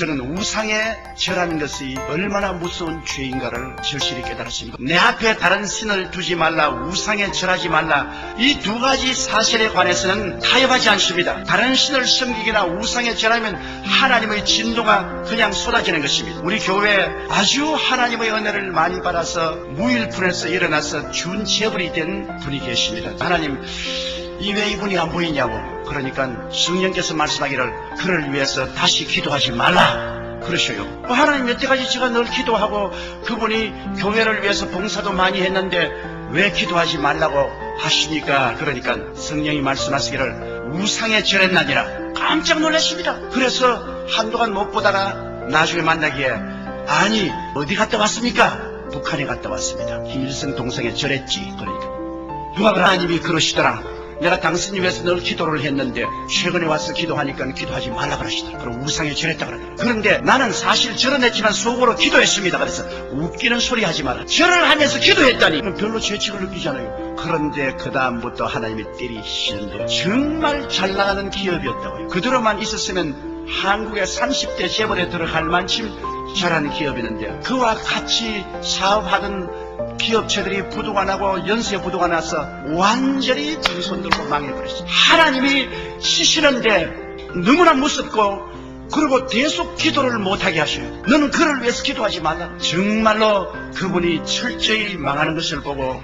저는 우상에 절하는 것이 얼마나 무서운 죄인가를 절실히 깨달았습니다. 내 앞에 다른 신을 두지 말라, 우상에 절하지 말라. 이 두 가지 사실에 관해서는 타협하지 않습니다. 다른 신을 섬기거나 우상에 절하면 하나님의 진노가 그냥 쏟아지는 것입니다. 우리 교회에 아주 하나님의 은혜를 많이 받아서 무일푼에서 일어나서 준 재벌이 된 분이 계십니다. 하나님, 이 왜 이분이 안 보이냐고. 그러니까 성령께서 말씀하기를 그를 위해서 다시 기도하지 말라. 그러셔요. 뭐 하나님 여태까지 제가 늘 기도하고 그분이 교회를 위해서 봉사도 많이 했는데 왜 기도하지 말라고 하십니까? 그러니까 성령이 말씀하시기를 우상에 절했나니라. 깜짝 놀랐습니다. 그래서 한동안 못 보다가 나중에 만나기에 아니 어디 갔다 왔습니까? 북한에 갔다 왔습니다. 김일성 동성에 절했지. 그러니까 누가 하나님이 그러시더라. 내가 당신님 위해서 늘 기도를 했는데 최근에 와서 기도하니까 기도하지 말라 그러시더라. 그럼 우상에 절했다 그러더라. 그런데 나는 사실 절은 했지만 속으로 기도했습니다. 그래서 웃기는 소리 하지 마라. 절을 하면서 기도했다니 별로 죄책을 느끼잖아요. 그런데 그 다음부터 하나님이 때리시는데 정말 잘 나가는 기업이었다고요. 그대로만 있었으면 한국의 30대 재벌에 들어갈 만큼 잘하는 기업이었는데 그와 같이 사업하던 기업체들이 부도가 나고 연쇄 부도가 나서 완전히 자기 손 들고 망해버렸어요. 하나님이 치시는데 너무나 무섭고 그리고 계속 기도를 못하게 하셔요. 너는 그를 위해서 기도하지 말라. 정말로 그분이 철저히 망하는 것을 보고